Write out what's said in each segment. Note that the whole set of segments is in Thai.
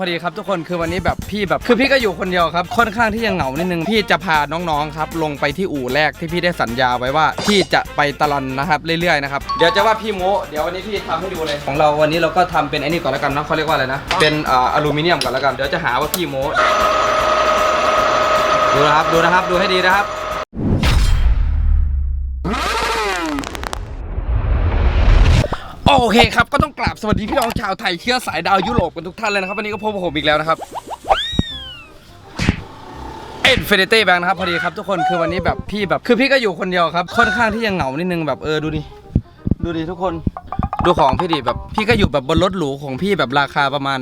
พอดีครับทุกคนคือวันนี้แบบพี่แบบคือพี่ก็อยู่คนเดียวครับค่อนข้างที่จะเหงานิดนึงพี่จะพาน้องๆครับลงไปที่อู่แรกที่พี่ได้สัญญาไว้ว่าพี่จะไปตลอนนะครับเรื่อยๆนะครับเดี๋ยวจะว่าพี่โมเดี๋ยววันนี้พี่ทำให้ดูเลยของเราวันนี้เราก็ทำเป็นไอ้นี่ก่อนแล้วกันเนาะเขาเรียกว่าอะไรนะเป็นอ่าอลูมิเนียมก่อนแล้วกันเดี๋ยวจะหาว่าพี่โมดูนะครับดูนะครับดูให้ดีนะครับ โอเคครับ ก็ต้องกราบสวัสดีพี่น้องชาวไทยเชื้อสายดาวยุโรปกันทุกท่านเลยนะครับ วันนี้ก็พบกับผมอีกแล้วนะครับเอ็นเฟเดเต้แบงค์นะครับ พอดีครับทุกคนคือวันนี้แบบพี่แบบ คือพี่ก็อยู่คนเดียวครับ ค่อนข้างที่ยังเหงานิดนึงแบบเออดูดิดูดิทุกคนดูของพี่ดิแบบ พี่ก็อยู่แบบบนรถหรูของพี่แบบราคาประมาณ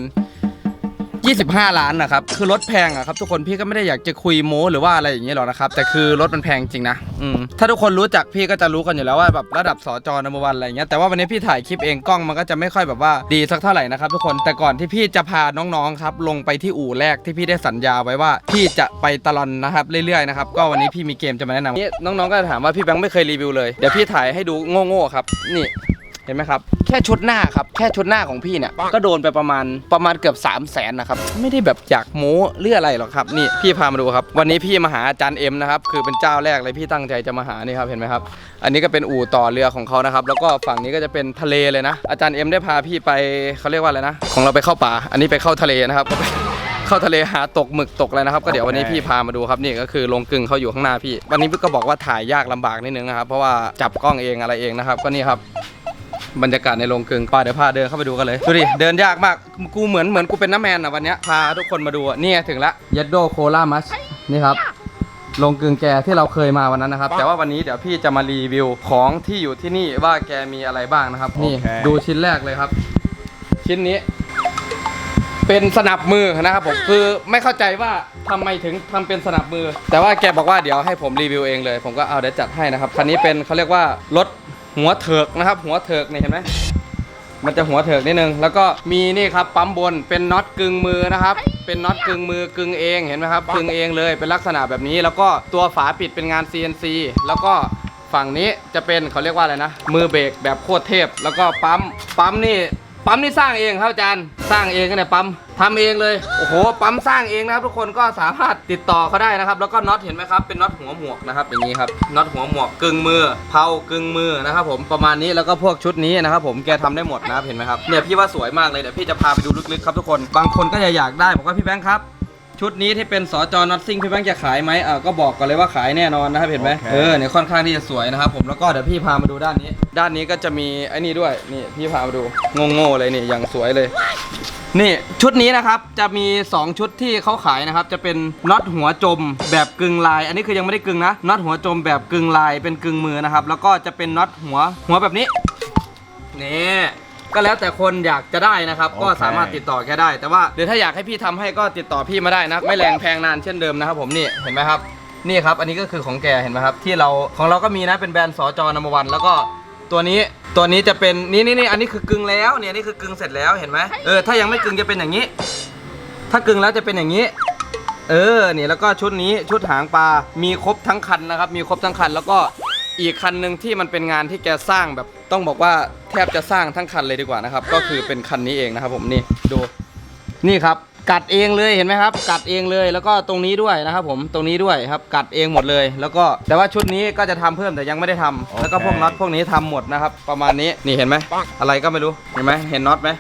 25 ล้านนะครับ คือรถแพงอะครับทุกคนพี่ก็ไม่ได้อยากจะคุยโม้หรือว่าอะไรอย่างเงี้ยหรอกนะครับ แต่คือรถมันแพงจริงนะอืมถ้าทุกคนรู้จักพี่ก็จะรู้กันอยู่แล้วว่าแบบระดับสจนัมวันอะไรอย่างเงี้ยแต่ว่าวันนี้พี่ถ่ายคลิปเองกล้องมันก็จะไม่ค่อยแบบว่าดีสักเท่าไหร่นะครับทุกคนแต่ก่อนที่พี่จะพาน้องๆครับลงไปที่อู่แรกที่พี่ได้สัญญาไว้ว่า พี่จะไปตลอนนะครับเรื่อยๆนะครับก็วันนี้พี่มีเกมจะมาแนะนำนี่น้องๆก็จะถามว่าพี่แบงค์ไม่เคยรีวิวเลยเดี๋ยวพี่ถ่ายให้ดูโง่ๆครับนี่เห็นไหมครับ ค่ชุดหน้าครับ แค่ชุดหน้าของพี่เนี่ยก็โดนไปประมาณประมาณเกือบ 3 0 0แสนนะครับ ไม่ได้แบบอยากโม้หรืออะไรหรอกครับ นี่พี่พามาดูครับ วันนี้พี่มาหาอาจารย์เอ็มนะครับ คือเป็นเจ้าแรกเลยพี่ตั้งใจจะมาหานี่ครับเห็นไหมครับ อันนี้ก็เป็นอู่ต่อเรือของเขานะครับ แล้วก็ฝั่งนี้ก็จะเป็นทะเลเลยนะ อาจารย์เอ็มได้พาพี่ไปเขาเรียกว่าอะไรนะ ของเราไปเข้าป่า อันนี้ไปเข้าทะเลนะครับเข้าทะเลหาตกหมึกตกอะไรนะครับก็เดี๋ยววันนี้พี่พามาดูครับนี่ก็คือลงกึ่งเขาอยู่ข้างหน้าพี่ วันนี้พี่ก็บอกว่าถ่ายยากลำบากนิดนึงนะครับเพราะว่าจับกล้องเองอะไรเองนะครับก็นี่ครับ บรรยากาศในโรงกลึงป้าเดี๋ยวพาเดินเข้าไปดูกันเลย ดูดิ เดินยากมาก กูเหมือนเหมือนกูเป็นน้าแมนอะวันเนี้ยพาทุกคนมาดูอะนี่ไงถึงละยัดโดโคลามัสนี่ครับโรงกลึงแกที่เราเคยมาวันนั้นนะครับ แต่ว่าวันนี้เดี๋ยวพี่จะมารีวิวของที่อยู่ที่นี่ว่าแกมีอะไรบ้างนะครับ นี่ โอเค ดูชิ้นแรกเลยครับ ชิ้นนี้ เป็นสนับมือนะครับผมคือไม่เข้าใจว่าทำไมถึงทำเป็นสนับมือ แต่ว่าแกบอกว่าเดี๋ยวให้ผมรีวิวเองเลย ผมก็เอาเดี๋ยวจัดให้นะครับคันนี้เป็นเขาเรียกว่ารถ หัวเถิกนะครับ หัวเถิกนี่เห็นไหมมันจะหัวเถิกนิดนึง แล้วก็มีนี่ครับปั๊มบนเป็นน็อตกึ่งมือนะครับ เป็นน็อตกึ่งมือกึ่งเองเห็นไหมครับกึ่งเองเลยเป็นลักษณะแบบนี้ แล้วก็ตัวฝาปิดเป็นงาน CNC แล้วก็ฝั่งนี้จะเป็นเขาเรียกว่าอะไรนะ มือเบรกแบบโคตรเทพ แล้วก็ปั๊มปั๊มนี่ ปั๊มนี่สร้างเองครับอาจารย์สร้างเองกันเนี่ยปั๊มทำเองเลยโอ้โหปั๊มสร้างเองนะครับทุกคนก็สามารถติดต่อเขาได้นะครับ แล้วก็น็อตเห็นไหมครับเป็นน็อตหัวหมวกนะครับอย่างนี้ครับน็อตหัวหมวกกึ่งมือเผากึ่งมือนะครับผมประมาณนี้แล้วก็พวกชุดนี้นะครับผมแกทำได้หมดนะครับเห็นไหมครับเนี่ยพี่ว่าสวยมากเลยเดี๋ยวพี่จะพาไปดูลึกๆครับทุกคนบางคนก็จะอยากได้บอกว่าพี่แบงค์ครับ ชุดนี้ที่เป็นสจน็อตซิงพี่แบงค์จะขายไหมอ่าก็บอกก่อนเลยว่าขายแน่นอนนะครับเห็นไหมโอเค เออเนี่ยค่อนข้างที่จะสวยนะครับผมแล้วก็เดี๋ยวพี่พามาดูด้านนี้ ด้านนี้ก็จะมีไอ้นี่ด้วยนี่พี่พามาดูโง่ๆเลยนี่อย่างสวยเลย นี่ชุดนี้นะครับจะมี 2 ชุดที่เขาขายนะครับ จะเป็นน็อตหัวจมแบบกึ่งลาย อันนี้คือยังไม่ได้กึ่งนะน็อตหัวจมแบบกึ่งลายเป็นกึ่งมือนะครับ แล้วก็จะเป็นน็อตหัวหัวแบบนี้นี่ ก็แล้วแต่คนอยากจะได้นะครับ ก็โอเคสามารถติดต่อแกได้ แต่ว่าเดี๋ยวถ้าอยากให้พี่ทำให้ก็ติดต่อพี่มาได้นะ ไม่แรงแพงนานเช่นเดิมนะครับผมนี่เห็นไหมครับ นี่ครับ อันนี้ก็คือของแกเห็นไหมครับ ที่เราของเราก็มีนะเป็นแบรนด์สจนัมวัน แล้วก็ตัวนี้ตัวนี้จะเป็นนี่นี่นี่อันนี้คือกึ่งแล้วเนี่ยนี่คือกึ่งเสร็จแล้วเห็นไหมเออถ้ายังไม่กึ่งจะเป็นอย่างนี้ ถ้ากึ่งแล้วจะเป็นอย่างนี้ เออนี่แล้วก็ชุดนี้ชุดหางปลามีครบทั้งคันนะครับ มีครบทั้งคันแล้วก็ อีกคันหนึ่งที่มันเป็นงานที่แกสร้างแบบต้องบอกว่าแทบจะสร้างทั้งคันเลยดีกว่านะครับ ก็คือเป็นคันนี้เองนะครับ ผมนี่ดูนี่ครับ กัดเองเลยเห็นไหมครับ กัดเองเลยแล้วก็ตรงนี้ด้วยนะครับ ผมตรงนี้ด้วยครับ กัดเองหมดเลย แล้วก็แต่ว่าชุดนี้ก็จะทำเพิ่มแต่ยังไม่ได้ทำโอเคแล้วก็พวกน็อตพวกนี้ทำหมดนะครับ ประมาณนี้นี่เห็นไหมอะไรก็ไม่รู้เห็นไหมเห็นน็อตไหม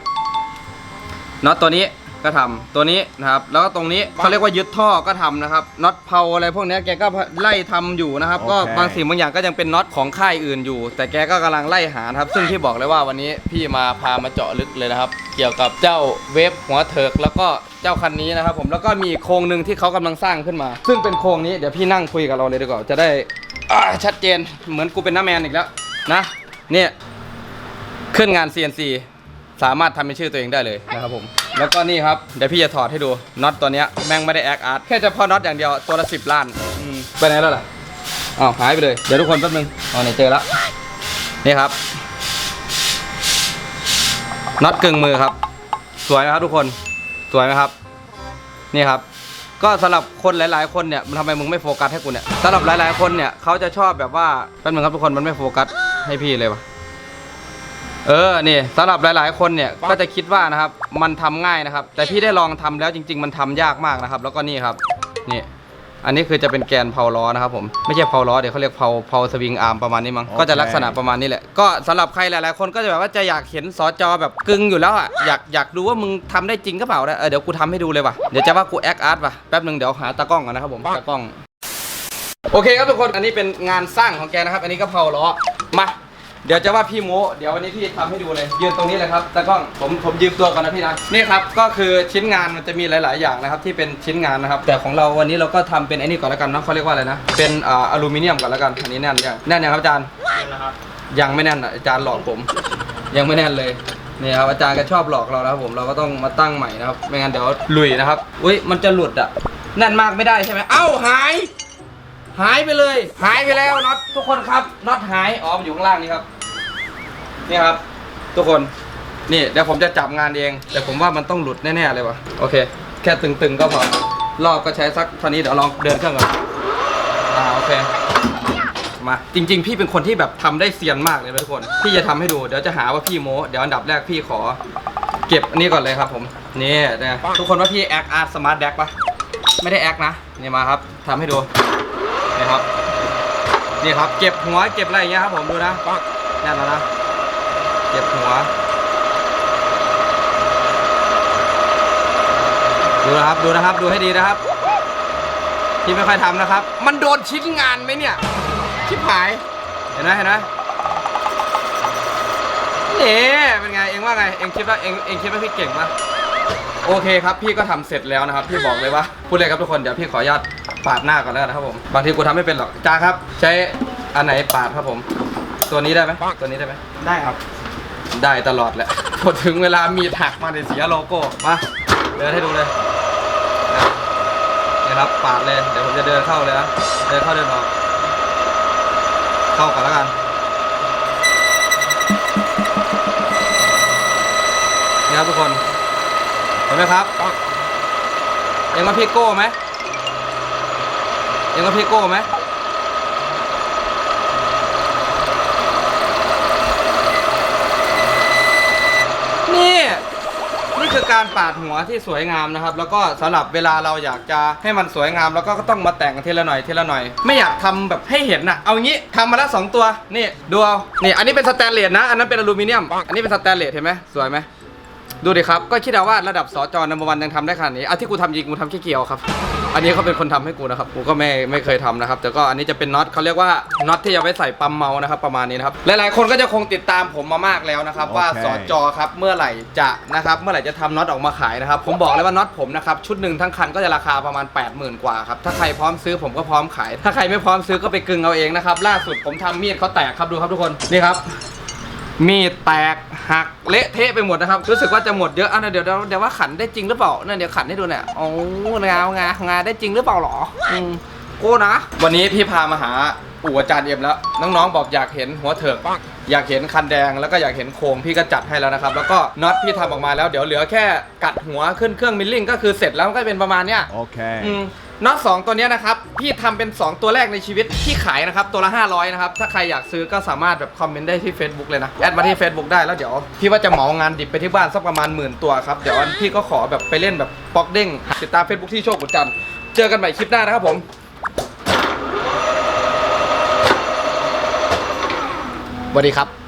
น็อตตัวนี้ ก็ทำตัวนี้นะครับแล้วก็ตรงนี้เขาเรียกว่ายึดท่อก็ทำนะครับน็อตเพาอะไรพวกเนี้ยแกก็ไล่ทำอยู่นะครับ ก็โอเคบางสิ่งบางอย่างก็ยังเป็นน็อตของค่ายอื่นอยู่ แต่แกก็กำลังไล่หานะครับ ซึ่งพี่บอกเลยว่าวันนี้พี่มาพามาเจาะลึกเลยนะครับ เกี่ยวกับเจ้าเวฟหัวเถิกแล้วก็เจ้าคันนี้นะครับ ผมแล้วก็มีอีกโครงหนึ่งที่เขากำลังสร้างขึ้นมา ซึ่งเป็นโครงนี้เดี๋ยวพี่นั่งคุยกับเราเลยดีกว่าจะได้อ่าชัดเจนเหมือนกูเป็นน้าแมนอีกแล้วนะเนี่ยขึ้นงาน CNC สามารถทำเป็นชื่อตัวเองได้เลยนะครับผม แล้วก็นี่ครับ เดี๋ยวพี่จะถอดให้ดูน็อตตัวเนี้ยแม่งไม่ได้แอคอาร์ตแค่เฉพาะน็อตอย่างเดียวตัวละสิบล้านอืมไปไหนแล้วล่ะอ้าวหายไปเลย เดี๋ยวทุกคนแป๊บนึงอ๋อเนี่ยเจอแล้วนี่ครับน็อตกึ่งมือครับ สวยไหมครับทุกคนสวยไหมครับ นี่ครับ ก็สำหรับคนหลาย ๆ คนเนี่ยมันทำไมมึงไม่โฟกัสให้กูเนี่ยสำหรับหลาย ๆ คนเนี่ยเขาจะชอบแบบว่าแป๊บนึงครับทุกคนมันไม่โฟกัสให้พี่เลยวะ เออนี่สำหรับหลาย ๆ คนเนี่ยก็จะคิดว่านะครับมันทำง่ายนะครับ แต่พี่ได้ลองทำแล้วจริง ๆ มันทำยากมากนะครับ แล้วก็นี่ครับนี่อันนี้คือจะเป็นแกนเพาล้อนะครับผมไม่ใช่เพาล้อเดี๋ยวเขาเรียกเพาเพาสวิงอาร์มประมาณนี้มั้งก็จะลักษณะประมาณนี้แหละก็สำหรับใครหลาย ๆ คนก็จะแบบว่าจะอยากเห็นสจแบบกึงอยู่แล้วอะอยากอยากดูว่ามึงทำได้จริงก็เปล่านะเออเดี๋ยวกูทำให้ดูเลยว่ะเดี๋ยวจะว่ากูแอคอาร์ตว่ะแป๊บหนึ่งเดี๋ยวหาตากล้องก่อนนะครับผมตากล้อง โอเคครับทุกคนอันนี้เป็นงานสร้างของแกนะครับ อันนี้ก็เพาล้อมา เดี๋ยวจะว่าพี่โมเดี๋ยววันนี้พี่ทำให้ดูเลย ยืนตรงนี้เลยครับตากล้องผมผมยืมตัวก่อนนะพี่นะนี่ครับก็คือชิ้นงานมันจะมีหลาย ๆ อย่างนะครับที่เป็นชิ้นงานนะครับ แต่ของเราวันนี้เราก็ทำเป็นไอ้นี่ก่อนแล้วกันเนาะเขาเรียกว่าอะไรนะเป็นอ่าอลูมิเนียมก่อนแล้วกันอันนี้แน่นยังแน่นยังครับอาจารย์ ยังไม่แน่นอะอาจารย์หลอกผม ยังไม่แน่นเลยนี่ครับอาจารย์ก็ชอบหลอกเรานะครับผมเราก็ต้องมาตั้งใหม่นะครับ ไม่งั้นเดี๋ยวหลุยนะครับอุ้ยมันจะหลุดอะแน่นมากไม่ได้ใช่ไหมเอ้าหาย หายไปเลย หายไปแล้วน็อตทุกคนครับน็อตหายอ๋อมันอยู่ข้างล่างนี่ครับนี่ครับ ทุกคนนี่เดี๋ยวผมจะจับงานเอง แต่ผมว่ามันต้องหลุดแน่ๆเลยวะโอเค แค่ตึงๆก็พอรอบก็ใช้สักเท่านี้เดี๋ยวลองเดินเครื่องก่อนอ่าโอเคมาจริง ๆ พี่เป็นคนที่แบบทำได้เซียนมากเลยนะทุกคน พี่จะทำให้ดูเดี๋ยวจะหาว่าพี่โม้เดี๋ยวอันดับแรกพี่ขอ เก็บอันนี้ก่อนเลยครับผมนี่นะทุกคนว่าพี่แอคอาร์ตสมาร์ทแดกปะไม่ได้แอคนะนี่มาครับทำให้ดู นี่ครับนี่ครับ เก็บหัวเก็บอะไรอย่างเงี้ยครับผมดูนะแน่นแล้วนะเก็บหัวดูนะครับดูนะครับดูให้ดีนะครับ ที่ไม่ค่อยทำนะครับ มันโดนชิ้นงานไหมเนี่ยชิบหายเห็นไหมเห็นไหมนี่เป็นไงเองว่าไงเองคิดว่าเองเองคิดว่าพี่เก่งปะโอเคครับ พี่ก็ทำเสร็จแล้วนะครับ พี่บอกเลยว่าพูดเลยครับทุกคนเดี๋ยวพี่ขออนุญาต ปาดหน้าก่อนแล้วกันนะครับผมบางทีกูทำไม่เป็นหรอกจ้าครับ ใช้อันไหนปาดครับผม ตัวนี้ได้ไหมตัวนี้ได้ไหมได้ครับ ได้ตลอดแหละพอถึงเวลามีถักมาเดี๋ยวเสียโลโก้มาเดินให้ดูเลยนะนี่ครับปาดเลยเดี๋ยวผมจะเดินเข้าเลยนะเดินเข้าเดินออก เข้าก่อนแล้วกัน นี่ครับทุกคน เห็นไหมครับ เอ็งมาพี่โก้ไหม เอ็งมาพี่โก้ไหมนี่นี่คือการปาดหัวที่สวยงามนะครับ แล้วก็สำหรับเวลาเราอยากจะให้มันสวยงาม แล้วก็ต้องมาแต่งทีละหน่อยทีละหน่อย ไม่อยากทำแบบให้เห็นนะเอางี้ทำมาแล้วสองตัวนี่ดูเอานี่อันนี้เป็นสแตนเลสนะ อันนั้นเป็นอลูมิเนียม อันนี้เป็นสแตนเลสเห็นไหมสวยไหม ดูดิครับ ก็คิดเอาว่าระดับสจนัมวันยังทำได้ขนาดนี้เอาที่กูทำจริงกูทำแค่เกี่ยวครับ อันนี้เขาเป็นคนทำให้กูนะครับ กูก็ไม่ไม่เคยทำนะครับ แต่ก็อันนี้จะเป็นน็อตเขาเรียกว่าน็อตที่จะไว้ใส่ปั๊มเมาส์นะครับประมาณนี้นะครับ หลายๆคนก็จะคงติดตามผมมามากแล้วนะครับ ว่าโอเคสจครับเมื่อไหร่จะนะครับเมื่อไหร่จะทำน็อตออกมาขายนะครับ ผมบอกเลยว่าน็อตผมนะครับชุดหนึ่งทั้งคันก็จะราคาประมาณ 80,000 กว่าครับ ถ้าใครพร้อมซื้อผมก็พร้อมขาย ถ้าใครไม่พร้อมซื้อก็ไปกึ่งเอาเองนะครับ ล่าสุดผมทำมีดเขาแตกครับดูครับทุกคนนี่ครับ มีดแตกหักเละเทะไปหมดนะครับ รู้สึกว่าจะหมดเยอะอะเดี๋ยวเดี๋ยวเดี๋ยวว่าขันได้จริงหรือเปล่านั่นเดี๋ยวขันให้ดูเนี่ยโอ้งางางางาได้จริงหรือเปล่าหรออืมโก้นะวันนี้พี่พามาหาอู่อาจารย์เอ็มแล้ว น้องๆบอกอยากเห็นหัวเถิกอยากเห็นคันแดงแล้วก็อยากเห็นโครงพี่ก็จัดให้แล้วนะครับ แล้วก็น็อตพี่ทำออกมาแล้วเดี๋ยวเหลือแค่กัดหัวขึ้นเครื่องมิลลิ่งก็คือเสร็จแล้วก็เป็นประมาณเนี้ย Okay. อืม น็อตสองตัวนี้นะครับ พี่ทำเป็น 2 ตัวแรกในชีวิตที่ขายนะครับ ตัวละ 500 นะครับ ถ้าใครอยากซื้อก็สามารถแบบคอมเมนต์ได้ที่ Facebook เลยนะ แอดมาที่ Facebook ได้แล้วเดี๋ยวพี่ว่าจะเหมางานดิบไปที่บ้านสักประมาณหมื่นตัวครับ เดี๋ยวพี่ก็ขอแบบไปเล่นแบบป๊อกเด้งติดตาม Facebook ที่โชคกุญจันทร์เจอกันใหม่คลิปหน้านะครับผมสวัสดีครับ